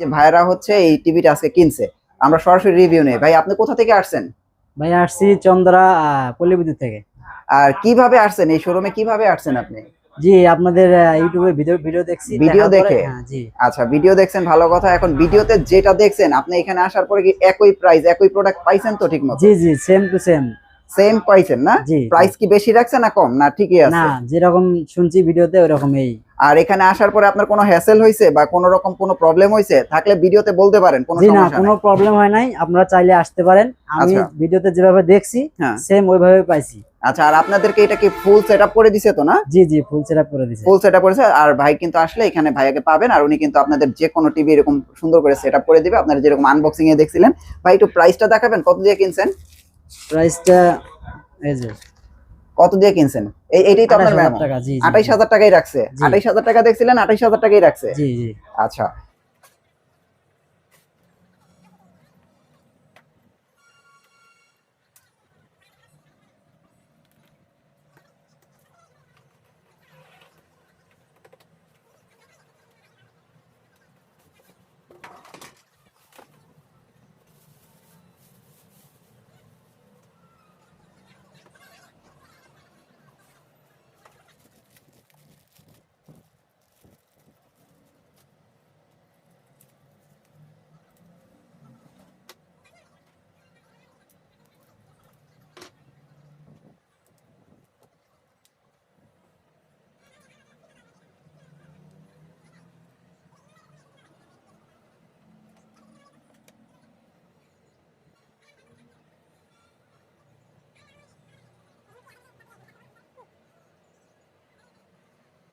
যে ভাইরা হচ্ছে এই টিভিটা আজকে কিনছে। আমরা সরাসরি রিভিউ নেই। ভাই আপনি কোথা থেকে আসছেন? ভাই আসছি চন্দ্রা পল্লীবিদ্যুৎ থেকে। আর কীভাবে আসছেন? এই শোরুমে কীভাবে আসছেন আপনি? জি আপনাদের ইউটিউবে ভিডিও ভিডিও দেখছি ভিডিও দেখে? হ্যাঁ, জি। আচ্ছা ভিডিও দেখছেন ভালো কথা। এখন ভিডিওতে যেটা দেখছেন আপনি এখানে আসার পরে কি একই প্রাইস একই প্রোডাক্ট পাইছেন তো ঠিক মতো? জি জি সেম টু সেম সেম পাইছেন না? প্রাইস কি বেশি রাখছে না কম? না ঠিকই আছে। না যেরকম শুনছি ভিডিওতে ওরকমই। আর এখানে আসার পরে আপনার কোনো হ্যাসেল হয়েছে বা কোনো রকম কোনো প্রবলেম হয়েছে থাকলে ভিডিওতে বলতে পারেন কোনো না কোনো প্রবলেম হয় নাই আপনারা চাইলে আসতে পারেন। আমি আচ্ছা। ভিডিওতে যেভাবে দেখছি হ্যাঁ। সেম ওইভাবে পাইছি। আচ্ছা আর আপনাদেরকে এটা কি ফুল সেটআপ করে দিছে তো না? জি জি ফুল সেটআপ করে দিছে। ফুল সেটআপ করেছে আর ভাই কিন্তু আসলে এখানে ভাইয়াকে পাবেন আর উনি কিন্তু আপনাদের যে কোনো টিভি এরকম সুন্দর করে সেটআপ করে দিবে। আপনারা যেরকম আনবক্সিং এ দেখছিলেন ভাই একটু প্রাইসটা দেখাবেন কত দিয়ে কিনছেন? প্রাইসটা এই যে কত দিয়ে কিনছেন? এই এটাই তো আপনার 28,000 মেমো টাকা জি জি, আঠাইশ হাজার টাকাই রাখছে। আঠাইশ হাজার টাকা দেখছিলেন আঠাইশ হাজার টাকাই রাখছে। জি জি। আচ্ছা।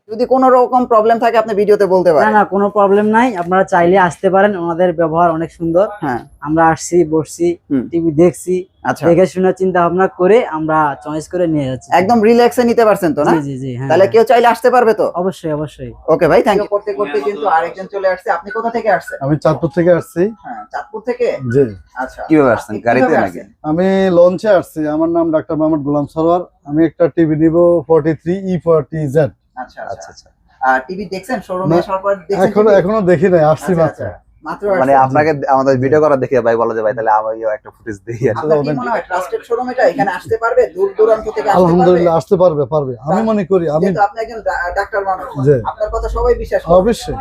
যদি কোনো রকম প্রবলেম থাকে আপনি ভিডিওতে বলতে পারেন। না কোনো প্রবলেম নাই। আপনারা চাইলে আসতে পারেন ওনাদের ব্যবহার অনেক সুন্দর। হ্যাঁ। আমরা আসছি বসছি টিভি দেখছি আচ্ছা। দেখে শুনে চিন্তা ভাবনা করে আমরা চয়েস করে নিয়ে যাচ্ছি। একদম রিল্যাক্সে নিতে পারছেন তো না? জি জি জি হ্যাঁ তাহলে কেউ চাইলে আসতে পারবে তো? অবশ্যই অবশ্যই। ওকে ভাই থ্যাংক ইউ করতে করতে কিন্তু আরেকজন চলে আসছে। আপনি কোথা থেকে আসছেন? আমি চাঁদপুর থেকে আসছি। হ্যাঁ চাঁদপুর থেকে? জি। আচ্ছা। কীভাবে আসছেন? গাড়িতে নাকি? আসছেন? আমি লঞ্চে আসছি। আমার নাম ডাক্তার মোহাম্মদ গোলাম সরোয়ার। আমি একটা টিভি নিব forty three E forty Z আচ্ছা আচ্ছা। আচ্ছা আচ্ছা। আর টিভি দেখছেন? শোরুমে আসার পর দেখছেন এখনও এখনও দেখি নাই আসছি আচ্ছা, মাত্র। মানে আপনাকে আমাদের ভিডিও করা দেখে ভাই বলা যায় ভাই তাহলে আমিও একটা ফুটেজ। আপনার কি মনে হয় ট্রাস্টেড শোরুম এটা এখানে আসতে পারবে? দূর দূরান্ত থেকে আসতে আলহামদুলিল্লাহ আসতে পারবে পারবে। আমি মনে করি আমি আপনি একজন ডাক্তার মানুষ। আপনার কথা সবাই বিশ্বাস করে অবশ্যই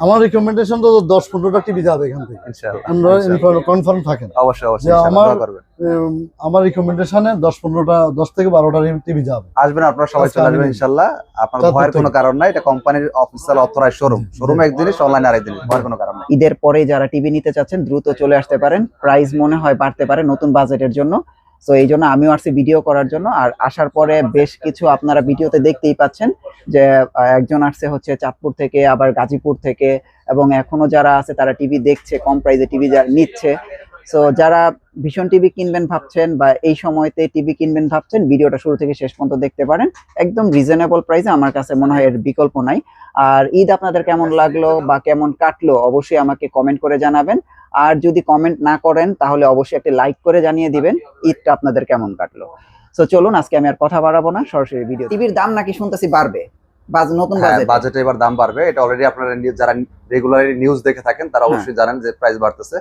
আমার রিকমেন্ডেশন তো দশ পনেরোটা টিভি যাবে এখান থেকে। ইনশাআল্লাহ আমরা কনফার্ম থাকেন। অবশ্যই অবশ্যই আমার- আমার রিকমেন্ডেশনে দশ পনেরোটা দশ থেকে বারোটা টিভি যাবে আসবেন আপনারা সবাই আচ্ছা, চলে আসবেন আমি- ইনশাআল্লাহ। আপনার ভয়ের কোনো কারণ নাই এটা কোম্পানির অফিসিয়াল অথরাইজ শোরুম শোরুম এক জিনিস অনলাইন আরেক জিনিস ভয়ের কোনো কারণ নাই। ঈদের পরে যারা টিভি নিতে চাচ্ছেন দ্রুত চলে আসতে পারেন। প্রাইস মনে হয় বাড়তে পারে নতুন বাজেটের জন্য। তো এই জন্য আমিও আসছি ভিডিও করার জন্য। আর আসার পরে বেশ কিছু আপনারা ভিডিওতে দেখতেই পাচ্ছেন যে একজন আসছে হচ্ছে চাঁদপুর থেকে, আবার গাজীপুর থেকে, এবং এখনও যারা আছে তারা টিভি দেখছে, কম প্রাইসে টিভি যারা নিচ্ছে। সো যারা ভীষণ টিভি কিনবেন ভাবছেন বা এই সময়তে টিভি কিনবেন ভাবছেন, ভিডিওটা শুরু থেকে শেষ পর্যন্ত দেখতে পারেন। একদম রিজনেবল প্রাইসে আমার কাছে মনে হয় এর বিকল্প নাই। আর ঈদ আপনাদের কেমন লাগল বা কেমন কাটলো, অবশ্যই আমাকে কমেন্ট করে জানাবেন। আর যদি কমেন্ট না করেন তাহলে অবশ্যই একটা লাইক করে জানিয়ে দিবেন ঈদটা আপনাদের কেমন কাটলো? তো চলুন আজকে আমি আর কথা বাড়াবো না সরাসরি ভিডিও টিভির দাম নাকি শুনতেছি বাড়বে নতুন হ্যাঁ বাজেট। বাজেটে এবার দাম বাড়বে এটা অলরেডি আপনারা নি- যারা রেগুলারলি নিউজ দেখে থাকেন তারা অবশ্যই জানেন যে প্রাইস বাড়তেছে।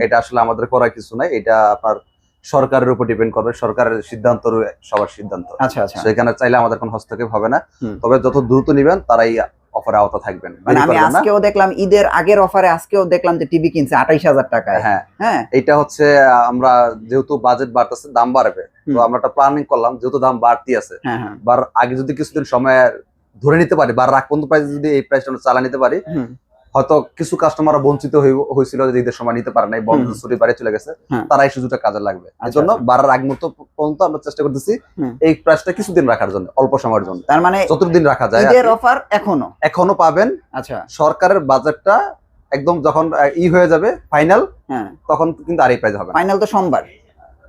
এটা আসলে আমাদের করার কিছু নাই এটা আপনার সরকারের উপর ডিপেন্ড করবে সরকারের সিদ্ধান্ত সবার সিদ্ধান্ত। আচ্ছা আচ্ছা। সেখানে চাইলে আমাদের কোনো হস্তক্ষেপ হবে না। তবে যত দ্রুত নিবেন তারাই অফারে আওতা থাকবেন মানে আমি আজকেও দেখলাম ঈদের আগের অফারে আজকেও দেখলাম যে টিভি কিনছে আঠাইশ হাজার টাকায়। হ্যাঁ। হ্যাঁ। এটা হচ্ছে আমরা যেহেতু বাজেট বাড়তেছে দাম বাড়বে তো আমরা একটা প্ল্যানিং করলাম যেহেতু দাম বাড়তি আছে হ্যাঁ হ্যাঁ। বার আগে যদি কিছুদিন সময় ধরে নিতে পারি বা রাখ পর্যন্ত প্রাইস যদি এই প্রাইসটা আমরা চালা নিতে পারি হয়তো কিছু কাস্টমার বঞ্চিত হয়েছিল যে ঈদের সময় নিতে পারে নাই বন্ধ ছুটি বাড়ি চলে গেছে হ্যাঁ। তারা এই সুযোগটা কাজে লাগবে। এই আচ্ছা, জন্য আচ্ছা। বাড়ার আগ মুহূর্ত পর্যন্ত আমরা চেষ্টা করতেছি এই প্রাইসটা কিছুদিন রাখার জন্য অল্প সময়ের জন্য। তার মানে যতদিন রাখা যায় ঈদের অফার এখনও? এখনও পাবেন। আচ্ছা। সরকারের বাজেটটা একদম যখন ই হয়ে যাবে ফাইনাল হ্যাঁ। তখন কিন্তু আর এই প্রাইস হবে ফাইনাল তো সোমবার।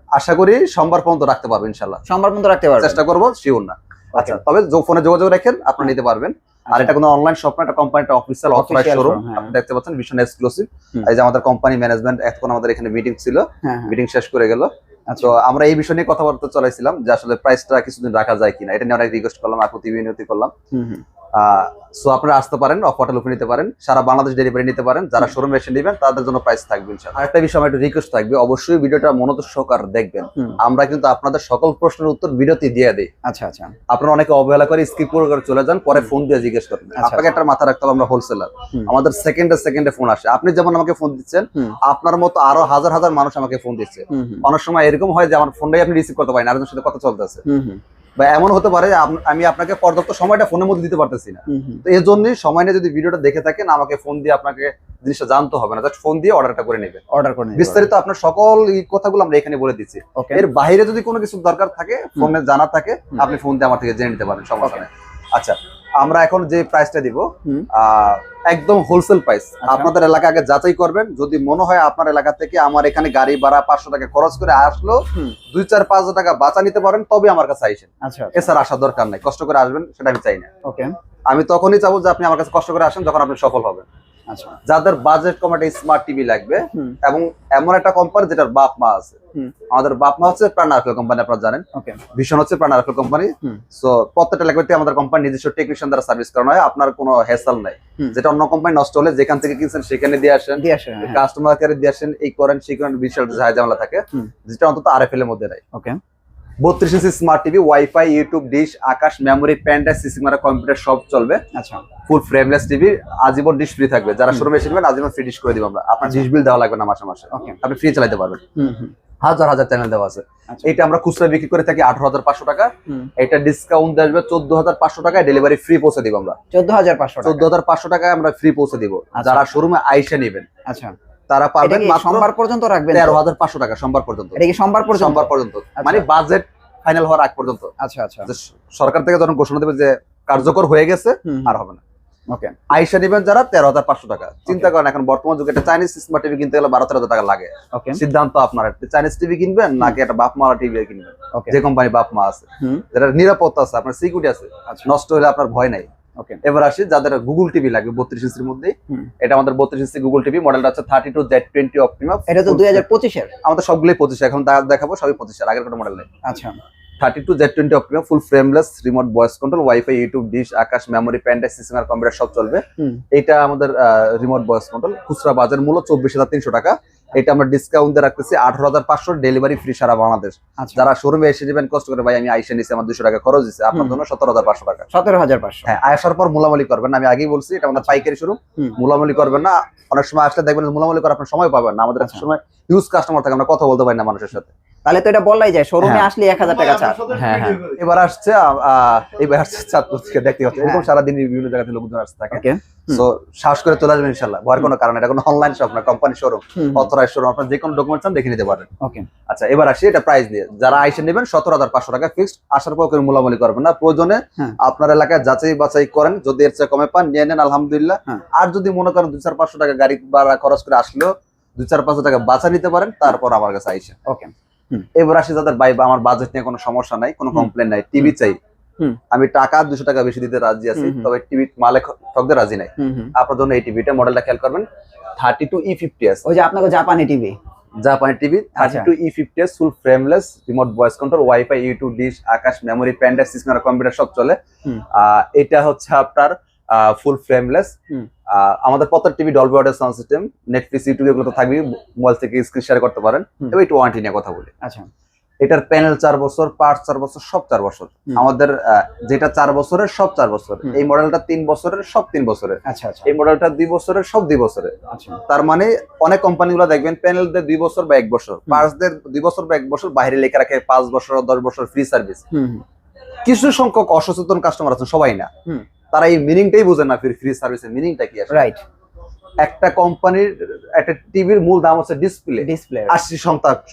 আশা করি সোমবার পর্যন্ত রাখতে পারব ইনশাল্লাহ সোমবার পর্যন্ত রাখতে পারবেন? চেষ্টা করব শিওর না। আচ্ছা। তবে ফোনে যোগাযোগ রাখেন আপনারা নিতে পারবেন। আর এটা কোনো অনলাইন শপ না এটা কোম্পানিটা অফিসিয়াল অথরাইজ শোরুম হ্যাঁ। আপনি দেখতে পাচ্ছেন ভীষণ এক্সক্লুসিভ। এই যে আমাদের কোম্পানি ম্যানেজমেন্ট এখন আমাদের এখানে মিটিং ছিল হ্যাঁ হ্যাঁ। মিটিং শেষ করে গেল। আচ্ছা। তো আমরা এই বিষয় নিয়ে কথাবার্তা চলাইছিলাম যে আসলে প্রাইসটা কিছুদিন রাখা যায় কিনা এটা নিয়ে অনেক রিকোয়েস্ট করলাম আকুতি বিনতি করলাম। সো আপনারা আসতে পারেন অফারটা লুফে নিতে পারেন। সারা বাংলাদেশ ডেলিভারি নিতে পারেন যারা শোরুম এসে নেবেন তাদের জন্য প্রাইস থাকবে ইনশাআল্লাহ। আরেকটা বিষয় আমার একটু রিকোয়েস্ট থাকবে অবশ্যই ভিডিওটা মনত সহকার দেখবেন। আমরা কিন্তু আপনাদের সকল প্রশ্নের উত্তর ভিডিওতে দিয়ে দিই। আচ্ছা আচ্ছা। আপনারা অনেকে অবহেলা করে স্কিপ করে করে চলে যান পরে ফোন দিয়ে জিজ্ঞেস করেন আচ্ছা, আপনাকে একটা মাথা রাখতে হবে আমরা হোলসেলার আমাদের সেকেন্ডে সেকেন্ডে ফোন আসে। আপনি যেমন আমাকে ফোন দিচ্ছেন আপনার মতো আরও হাজার হাজার মানুষ আমাকে ফোন দিচ্ছে। অনেক সময় এরকম হয় যে আমার ফোনটাই আপনি রিসিভ করতে পারেন আরেকজনের সাথে কথা চলতেছে। বা এমন হতে পারে আমি আপনাকে পর্যাপ্ত সময়টা ফোনের মধ্যে দিতে পারতেছি না। তো এর জন্যই সময় নিয়ে যদি ভিডিওটা দেখে থাকেন আমাকে ফোন দিয়ে আপনাকে জিনিসটা জানতে হবে না জাস্ট ফোন দিয়ে অর্ডারটা করে নেবেন। অর্ডার করে নেবে বিস্তারিত আপনার সকল এই কথাগুলো আমরা এখানে বলে দিচ্ছি। এর বাইরে যদি কোনো কিছু দরকার থাকে ফোনে জানা থাকে আপনি ফোন দিয়ে আমার থেকে জেনে নিতে পারেন সমস্যা নেই। আচ্ছা আমরা এখন যে প্রাইসটা দিব একদম হোলসেল প্রাইস আচ্ছা। আপনাদের এলাকা আগে যাচাই করবেন। যদি মনে হয় আপনার এলাকা থেকে আমার এখানে গাড়ি ভাড়া পাঁচশো টাকা খরচ করে আসলো। দুই চার পাঁচশো টাকা বাঁচা নিতে পারেন তবে আমার কাছে আইসেন। আচ্ছা এছাড়া আসার দরকার নাই। কষ্ট করে আসবেন সেটা আমি চাই না। আমি তখনই চাবো যে আপনি আমার কাছে কষ্ট করে আসেন যখন আপনি সফল হবেন। আচ্ছা যাদের বাজেট কম একটা স্মার্ট টিভি লাগবে এবং এমন একটা কোম্পানি যেটার বাপ মা আছে। আমাদের বাপ মা হচ্ছে প্রাণ আরফেল কোম্পানি আপনারা জানেন। ভীষণ হচ্ছে প্রাণ আরফেল কোম্পানি। সো প্রত্যেকটা ল্যাঙ্গুয়েজে আমাদের কোম্পানি নিজস্ব টেকনিশিয়ান দ্বারা সার্ভিস করানো হয়। আপনার কোনো হেসাল নাই। যেটা অন্য কোম্পানি নষ্ট হলে যেখান থেকে কিনছেন সেখানে দিয়ে আসেন। হ্যাঁ। কাস্টমার কেয়ারে দিয়ে আসেন। এই করেন সেই করেন বিশাল ঝামেলা থাকে। যেটা অন্তত আরএফএল এর মধ্যে নাই। ওকে। বত্রিশ inch smart TV WiFi YouTube dish Akash memory pant সিসি মারা কম্পিউটার সব চলবে। আচ্ছা। ফুল ফ্রেমলেস টিভি আজীবন ডিশ ফ্রি থাকবে। যারা। শোরুমে এসে নেবেন আজীবন ফ্রি ডিশ করে দিব আমরা। আপনার আচ্ছা। ডিশ বিল দেওয়া লাগবে না মাসে মাসে। আপনি ফ্রি চালাতে পারবেন। হুম হুম। হাজার হাজার চ্যানেল দেওয়া আছে। আচ্ছা। এটা আমরা খুচরা বিক্রি করে থাকি আঠারো হাজার পাঁচশো টাকা। এটা ডিসকাউন্ট আসবে চোদ্দ হাজার পাঁচশো টাকায় ডেলিভারি ফ্রি পৌঁছে দিব আমরা। চোদ্দ হাজার পাঁচশো চোদ্দ হাজার পাঁচশো টাকায় আমরা ফ্রি পৌঁছে দিব। আচ্ছা। যারা শোরুমে আইসে নেবেন। আচ্ছা। তারা পাবেন সোমবার পর্যন্ত রাখবেন? তেরো হাজার পাঁচশো টাকা সোমবার পর্যন্ত। এটা কি সোমবার পর্যন্ত? সোমবার পর্যন্ত। আচ্ছা। মানে বাজেট ফাইনাল হওয়ার আগ পর্যন্ত। আচ্ছা আচ্ছা। সরকার থেকে যখন ঘোষণা দেবে যে কার্যকর হয়ে গেছে আর হবে না। ওকে আইসা নিবেন যারা তেরো হাজার পাঁচশো টাকা। চিন্তা করেন এখন বর্তমান যুগে একটা চাইনিজ স্মার্ট টিভি কিনতে গেলে বারো তেরো হাজার টাকা লাগে। ওকে সিদ্ধান্ত আপনার চাইনিজ টিভি কিনবেন নাকি একটা বাপ মারা টিভি কিনবেন যে কোম্পানি বাপ মা আছে যেটা নিরাপত্তা আছে আপনার সিকিউরিটি আছে আচ্ছা। নষ্ট হলে আপনার ভয় নাই। এবার আসি যাদের গুগল টিভি লাগবে বত্রিশ ইঞ্চির মধ্যে। এটা আমাদের বত্রিশ ইঞ্চি গুগল টিভি মডেলটা হচ্ছে thirty two Z twenty Optima এটা তো দুই হাজার পঁচিশের। আমাদের সবগুলোই পঁচিশ এখন দেখাবো সবই পঁচিশের আগের কোনো মডেল নেই। আচ্ছা। Thirty two Z twenty full frameless remote voice control WiFi YouTube dish Akash memory panda system computer সব চলবে। এটা আমাদের রিমোট ভয়েস কন্ট্রোল খুচরা বাজার মূল্য চব্বিশ হাজার তিনশো টাকা। এটা আমরা ডিসকাউন্ট দিয়ে রাখতেছি আঠারো হাজার পাঁচশো ডেলিভারি ফ্রি সারা বাংলাদেশ। আচ্ছা। যারা শোরুমে এসে নেবেন কষ্ট করে ভাই আমি আইসে নিছি আমার দুশো টাকা খরচ দিচ্ছে আপনার জন্য সতেরো হাজার পাঁচশো টাকা। সতেরো হাজার পাঁচশো। হ্যাঁ আসার পর মূলামূলি করবেন না আমি আগেই বলছি এটা আমাদের পাইকারি শোরুম। মূলামূলি করবেন না অনেক সময় আসলে দেখবেন মূলামূলি করার আপনার সময় পাবেন না আমাদের আচ্ছা। সময় হিউজ কাস্টমার থাকে আমরা কথা বলতে পারি না মানুষের সাথে। তাহলে তো এটা বললাই যায় শোরুমে। আসলে এক হাজার টাকা ছাড়। হ্যাঁ হ্যাঁ। এবার আসছে এবার আসছে চাঁদপুর থেকে দেখতে হচ্ছে। এরকম হ্যাঁ। সারাদিন বিভিন্ন জায়গা থেকে লোকজন আসতে থাকে। তো সাহস করে চলে আসবেন ইনশাল্লাহ ভয়ের কোনো কারণ এটা কোনো অনলাইন শপ না কোম্পানি শোরুম অথরাইজ শোরুম আপনার যে কোনো ডকুমেন্ট চান দেখে নিতে পারেন। ওকে আচ্ছা এবার আসি এটা প্রাইস দিয়ে যারা আইসে নেবেন সতেরো হাজার পাঁচশো টাকা ফিক্সড আসার পর কেউ মূলামূলি করবেন না। প্রয়োজনে। আপনার এলাকায় যাচাই বাছাই করেন যদি এর চেয়ে কমে পান নিয়ে নেন আলহামদুলিল্লাহ। আর যদি মনে করেন দুই চার পাঁচশো টাকা গাড়ি ভাড়া খরচ করে আসলেও দুই চার পাঁচশো টাকা বাঁচা নিতে পারেন তারপর আমার কাছে আইসে ওকে এবার আসি যাদের ভাই আমার বাজেট নিয়ে কোনো সমস্যা নাই কোনো কমপ্লেন নাই টিভি চাই। আমি টাকা দুশো টাকা বেশি দিতে রাজি আছি। তবে টিভি মালিক ঠকতে রাজি নাই। আপনার জন্য এই টিভিটা মডেলটা খেয়াল করবেন থার্টি টু ই ফিফটি ওই যে আপনাকে জাপানি টিভি জাপানি TV thirty. Two E fifty S full frameless remote voice control WiFi YouTube dish Akash memory প্যান্ডার system computer সব চলে। আহ, এটা হচ্ছে আপনার ফুল ফ্রেমলেস। আমাদের প্রত্যেক TV Dolby order sound system Netflix YouTube এগুলো তো থাকবেই মোবাইল থেকে স্ক্রিন শেয়ার করতে পারেন। এবার একটু ওয়ারেন্টি নিয়ে কথা বলি। আচ্ছা। এটার প্যানেল চার বছর পার্ট চার বছর সব চার বছর। আমাদের যেটা চার বছরের সব চার বছর। এই মডেলটা তিন বছরের সব তিন বছরের আচ্ছা আচ্ছা। এই মডেলটা দুই বছরের সব দুই বছরের আচ্ছা। তার মানে অনেক কোম্পানিগুলো দেখবেন প্যানেল দিয়ে দুই বছর বা এক বছর। পার্টস দিয়ে দুই বছর বা এক বছর বাইরে লেখা রাখে পাঁচ বছর দশ বছর ফ্রি সার্ভিস কিছু সংখ্যক অসচেতন কাস্টমার আছেন সবাই না। তারা এই মিনিংটাই বোঝে না ফ্রি ফ্রি সার্ভিসের মিনিংটা কি আসলে? রাইট একটা কোম্পানির একটা টিভির মূল দাম হচ্ছে ডিসপ্লে ডিসপ্লে আশি শতাংশ।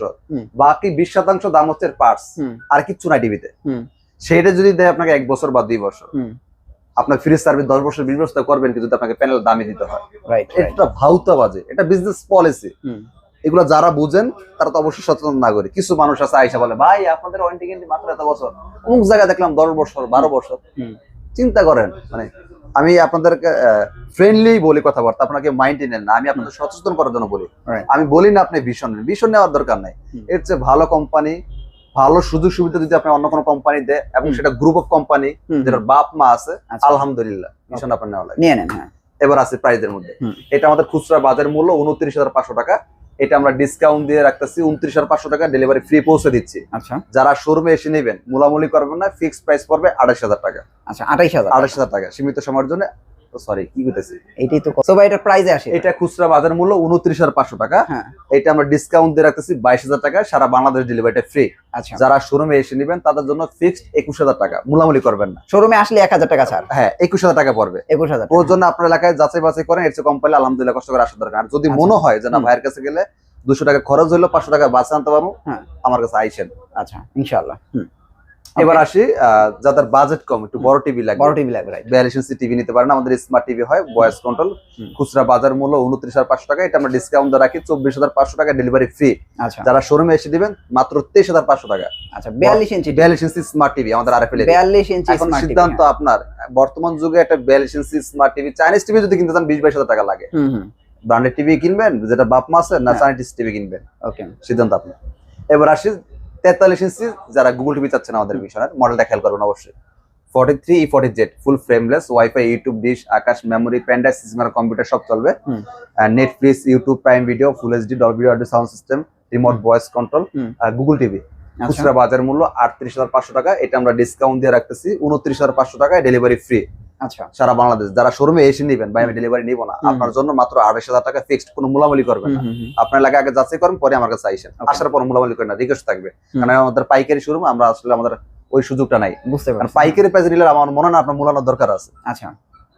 বাকি বিশ শতাংশ দাম হচ্ছে পার্টস আর কিচ্ছু নাই টিভিতে সেটা যদি দেয় আপনাকে এক বছর বা দুই বছর আপনার ফ্রি সার্ভিস দশ বছর বিশ বছর করবেন কিন্তু আপনাকে প্যানেল দামে দিতে হয়। রাইট এটা ভাউতা বাজে এটা বিজনেস পলিসি হুম। এগুলো যারা বুঝেন তারা তো অবশ্যই সচেতন নাগরিক। কিছু মানুষ আছে আইসা বলে ভাই আপনাদের ওয়ারেন্টি কিন্তু মাত্র এত বছর। অমুক জায়গায় দেখলাম দশ বছর বারো বছর। হুম। চিন্তা করেন মানে আমি আপনাদেরকে ফ্রেন্ডলি বলি কথাবার্তা আপনাকে মাইন্ডে নেন না আমি আপনাদের সচেতন করার জন্য বলি। আমি বলি না আপনি ভীষণ নেন ভীষণ নেওয়ার দরকার নাই। এর চেয়ে ভালো কোম্পানি ভালো সুযোগ সুবিধা যদি আপনি অন্য কোনো কোম্পানি দেয় এবং সেটা গ্রুপ অফ কোম্পানি যেটার বাপ মা আছে আচ্ছা। আলহামদুলিল্লাহ ভীষণ আপনার নেওয়া লাগে। নিয়ে নেন হ্যাঁ। এবার আছে প্রাইজের মধ্যে। এটা আমাদের খুচরা বাজার মূল্য উনত্রিশ হাজার পাঁচশো টাকা। এটা আমরা ডিসকাউন্ট দিয়ে রাখতেছি উনত্রিশ হাজার পাঁচশো টাকা ডেলিভারি ফ্রি পৌঁছে দিচ্ছি। আচ্ছা। যারা শোরুমে এসে নেবেন মোলামুলি করবেন না ফিক্সড প্রাইস পড়বে আড়াইশ হাজার টাকা। আচ্ছা আঠাইশ হাজার। আড়াইশ হাজার টাকা সীমিত সময়ের জন্য সরি কি তো ভাই প্রাইজে আসে। এটা খুচরা বাজার মূল্য উনত্রিশ হাজার পাঁচশো টাকা। হ্যাঁ। এটা আমরা ডিসকাউন্ট দিয়ে রাখতেছি বাইশ হাজার টাকা সারা বাংলাদেশ ডেলিভারিটা ফ্রি আচ্ছা। যারা শোরুমে এসে নেবেন তাদের জন্য ফিক্সড একুশ হাজার টাকা। মূলামূলি করবেন না। শোরুমে আসলে এক হাজার টাকা ছাড়। হ্যাঁ একুশ হাজার টাকা পড়বে। একুশ হাজার ওর জন্য আপনার এলাকায় যাচাই বাছাই করেন এর চেয়ে কম আলহামদুলিল্লাহ কষ্ট করে আসার দরকার আর যদি আচ্ছা। মনে হয় যে না ভাইয়ের কাছে গেলে দুশো টাকা খরচ হইল পাঁচশো টাকা বাসে আনতে পারব হ্যাঁ। আমার কাছে আইসেন। আচ্ছা ইনশাআল্লাহ। হুম। এবার আসি যাদের বাজেট কম একটু বড় টিভি লাগবে। বড় টিভি লাগবে রাইট বিয়াল্লিশ ইঞ্চি টিভি নিতে পারেন। আমাদের স্মার্ট টিভি হয় ভয়েস কন্ট্রোল খুচরা বাজার মূল্য উনত্রিশ হাজার পাঁচশো টাকা। এটা আমরা ডিসকাউন্ট রাখি চব্বিশ হাজার পাঁচশো টাকা ডেলিভারি ফ্রি আচ্ছা। যারা শোরুমে এসে দিবেন মাত্র তেইশ হাজার পাঁচশো টাকা। আচ্ছা বিয়াল্লিশ ইঞ্চি বিয়াল্লিশ ইঞ্চি স্মার্ট টিভি আমাদের আর বিয়াল্লিশ ইঞ্চি এখন সিদ্ধান্ত হ্যাঁ। আপনার। বর্তমান যুগে একটা বিয়াল্লিশ inch smart TV Chinese TV যদি কিনতে চান বিশ বাইশ হাজার টাকা লাগে। হুম হুম। ব্র্যান্ডেড টিভি কিনবেন যেটা বাপ মা আছে না হ্যাঁ। চাইনিজ টিভি কিনবেন। ওকে সিদ্ধান্ত আপনার। এবার আসি তেতাল্লিশ ইঞ্চি যারা গুগল টিভি চাচ্ছেন আমাদের মিশনের মডেলটা খেয়াল করবেন অবশ্যই। Forty three E forty Z full frameless WiFi YouTube dish Akash memory প্যান্ডাই system computer সব চলবে। Netflix YouTube Prime Video full HD Dolby audio sound system remote voice control. Google TV খুচরা বাজার মূল্য আটত্রিশ হাজার পাঁচশো টাকা এটা আমরা ডিসকাউন্ট দিয়ে রাখতেছি উনত্রিশ হাজার পাঁচশো টাকায় ডেলিভারি ফ্রি আচ্ছা। সারা বাংলাদেশ যারা শোরুমে এসে নেবেন বা আমি ডেলিভারি নিব না। আপনার জন্য মাত্র আড়াইশ হাজার টাকা ফিক্সড কোনো মূলামূলি করবেন না। আপনার এলাকায় আগে যাচাই করেন পরে আমার কাছে আইসেন আসার পর মূলামূলি করেন না রিকোয়েস্ট থাকবে। কারণ আমাদের পাইকারি শোরুম আমরা আসলে আমাদের ওই সুযোগটা নাই। বুঝতে পারছি। পাইকারি প্রাইস নিলে আমার মনে হয় না আপনার মূলানোর দরকার আছে। আচ্ছা।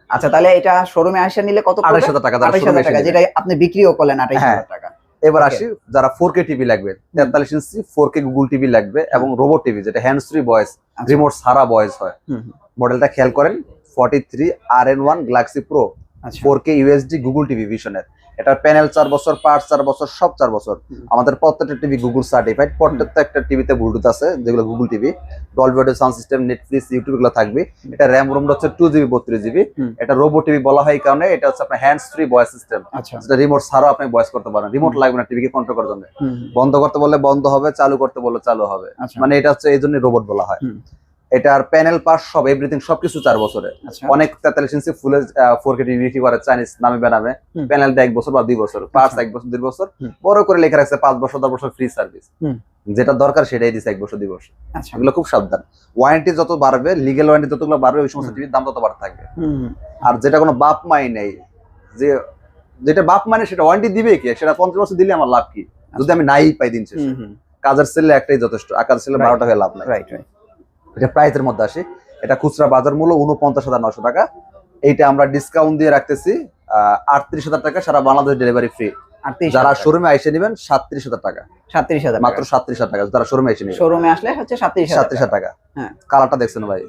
আচ্ছা তাহলে এটা শোরুমে আসে নিলে কত আড়াইশ হাজার টাকা showroom হাজার টাকা যেটা আপনি বিক্রিও করলেন আঠাইশ হ্যাঁ। হাজার টাকা। এবার আসি যারা ফোর কে টিভি লাগবে তেতাল্লিশ inch four K Google TV লাগবে এবং রোবট টিভি যেটা হ্যান্ডস ফ্রি ভয়েস। রিমোট সারা ভয়েস হয়। মডেলটা খেয়াল করেন forty three R N one Galaxy Pro four K UHD Google TV ভিশনের এটার প্যানেল চার বছর পার্ট চার বছর সব চার বছর। আমাদের প্রত্যেকটা টিভি গুগল সার্টিফাইড প্রত্যেকটা একটা টিভিতে ব্লুটুথ আছে যেগুলো Google TV Dolby audio sound system Netflix YouTube এগুলো থাকবে। এটা র্যাম রোমটা হচ্ছে টু জিবি বত্রিশ জিবি। এটা রোবো টিভি বলা হয় কারণে এটা হচ্ছে আপনার হ্যান্ডস ফ্রি ভয়েস সিস্টেম আচ্ছা। যেটা রিমোট ছাড়াও আপনি ভয়েস করতে পারেন। রিমোট লাগবে না টিভিকে কন্ট্রোল করার জন্য। বন্ধ করতে বললে বন্ধ হবে চালু করতে বললে চালু হবে। আচ্ছা। মানে এটা হচ্ছে এই জন্য রোবট বলা হয়। এটার প্যানেল পাস সব এভরিথিং সবকিছু চার বছরে আচ্ছা। অনেক তেতাল্লিশ inch full four K TV করে চাইনিজ নামে বেনামে হুম। প্যানেলটা এক বছর বা দুই বছর আচ্ছা। এক বছর দুই বছর। বড় করে লেখা রাখছে পাঁচ বছর দশ বছর ফ্রি সার্ভিস যেটা দরকার সেটাই দিচ্ছে এক বছর দুই বছর। আচ্ছা। এগুলো খুব সাবধান। ওয়ারেন্টি যত বাড়বে লিগেল ওয়ারেন্টি যতগুলো বাড়বে ওই সমস্ত টিভির দাম তত বাড়তে থাকবে। আর যেটা কোনো বাপ মাই নেই যে যেটা বাপ মানে সেটা ওয়ারেন্টি দিবে কি? সেটা পঞ্চাশ বছর দিলে আমার লাভ কি? যদি আমি নাই পাই দিন। কাজের সেলে একটাই যথেষ্ট আর কাজের সেলে বারোটা হয়ে লাভ নাই। রাইট রাইট এটা প্রাইসের মধ্যে আসে। এটা খুচরা বাজার মূল্য উনপঞ্চাশ হাজার নশো টাকা। এইটা আমরা ডিসকাউন্ট দিয়ে রাখতেছি আটত্রিশ হাজার টাকা সারা বাংলাদেশ ডেলিভারি ফ্রি যারা শোরুমে এসে নেবেন সাতত্রিশ হাজার টাকা। সাতত্রিশ হাজার মাত্র সাতত্রিশ হাজার টাকা যারা শোরুমে এসে নেবেন। শোরুমে আসলে হচ্ছে সাতত্রিশ সাতত্রিশ হাজার টাকা। হ্যাঁ। কালারটা দেখছেন ভাই?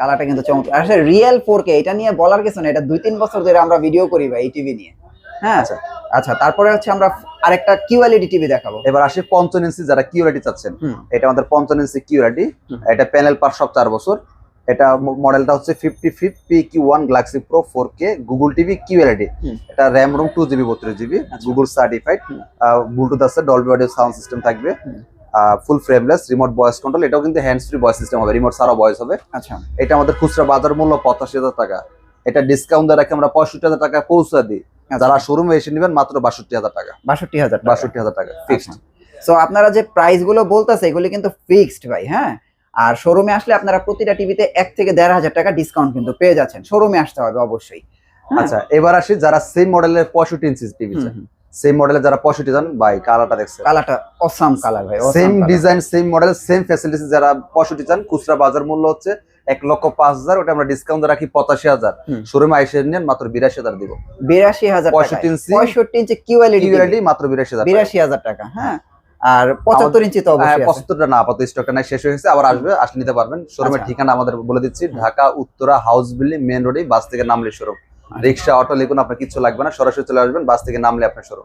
কালারটা কিন্তু চমৎকার। আসলে রিয়েল ফোর কে এটা নিয়ে বলার কিছু না এটা দুই তিন বছর ধরে আমরা ভিডিও করি ভাই এই টিভি নিয়ে। হ্যাঁ? আচ্ছা। আচ্ছা তারপরে হচ্ছে আমরা আরেকটা কিউএলইডি টিভি দেখাবো। এবার আসে পঞ্চান্ন ইঞ্চি যারা কিউরিটি চাচ্ছেন। এটা আমাদের পঞ্চান্ন ইঞ্চি কিউরিটি এটা প্যানেল পার সব চার বছর। এটা মডেলটা হচ্ছে ফিফটি ফিফ P Q one Galaxy Pro four K Google TV QLED হুম। এটা র্যাম রোম টু জিবি বত্রিশ জিবি। Google certified. ব্লুটুথ আছে ডলবি অডিও সাউন্ড সিস্টেম থাকবে। Full frameless remote voice control এটাও কিন্তু হ্যান্ডস ফ্রি ভয়েস সিস্টেম হবে remote ছাড়া voice হবে। আচ্ছা। এটা আমাদের খুচরা বাজার মূল্য পঁচাশি হাজার টাকা। এটা ডিসকাউন্ট দিয়ে রাখে আমরা পঁয়ষট্টি হাজার টাকা পৌঁছে দিই। যারা শোরুমে এসে নেবেন মাত্র বাষট্টি হাজার টাকা। বাষট্টি হাজার বাষট্টি হাজার টাকা ফিক্সড সো আপনারা যে প্রাইসগুলো বলতেছে এগুলি কিন্তু ফিক্সড ভাই হ্যাঁ? আর শোরুমে আসলে আপনারা প্রতিটা টিভিতে এক থেকে দেড় হাজার টাকা ডিসকাউন্ট কিন্তু পেয়ে যাচ্ছেন। শোরুমে আসতে হবে অবশ্যই। হ্যাঁ। আচ্ছা এবার আসি যারা সেম মডেলের পঁয়ষট্টি ইঞ্চি টিভি। সেম মডেলের যারা পঁয়ষট্টি জন ভাই কালারটা দেখছে কালারটা অসাম কালার ভাই same design same model same facility যারা পঁয়ষট্টি চান খুচরা বাজার মূল্য হচ্ছে এক লক্ষ পাঁচ হাজার ওটা আমরা ডিসকাউন্ট রাখি পঁচাশি হাজার। শোরুমে আইসে নেন মাত্র বিরাশি হাজার দিব। বিরাশি হাজার পঁয়ষট্টি ইঞ্চি পঁয়ষট্টি ইঞ্চি কিউএলইডি মাত্র বিরাশি হাজার বিরাশি হাজার টাকা হ্যাঁ? আর পঁচাত্তর ইঞ্চি তো অবশ্যই পঁচাত্তরটা না আপাতত স্টকটা নাই শেষ হয়ে গেছে আবার আসবে আসলে নিতে পারবেন। শোরুমের আচ্ছা। ঠিকানা আমাদের বলে দিচ্ছি Dhaka Uttara house building main রোডে বাস থেকে নামলে শোরুম। রিক্সা অটো লিখুন আপনার কিছু লাগবে না সরাসরি চলে আসবেন বাস থেকে নামলে আপনার শোরুম।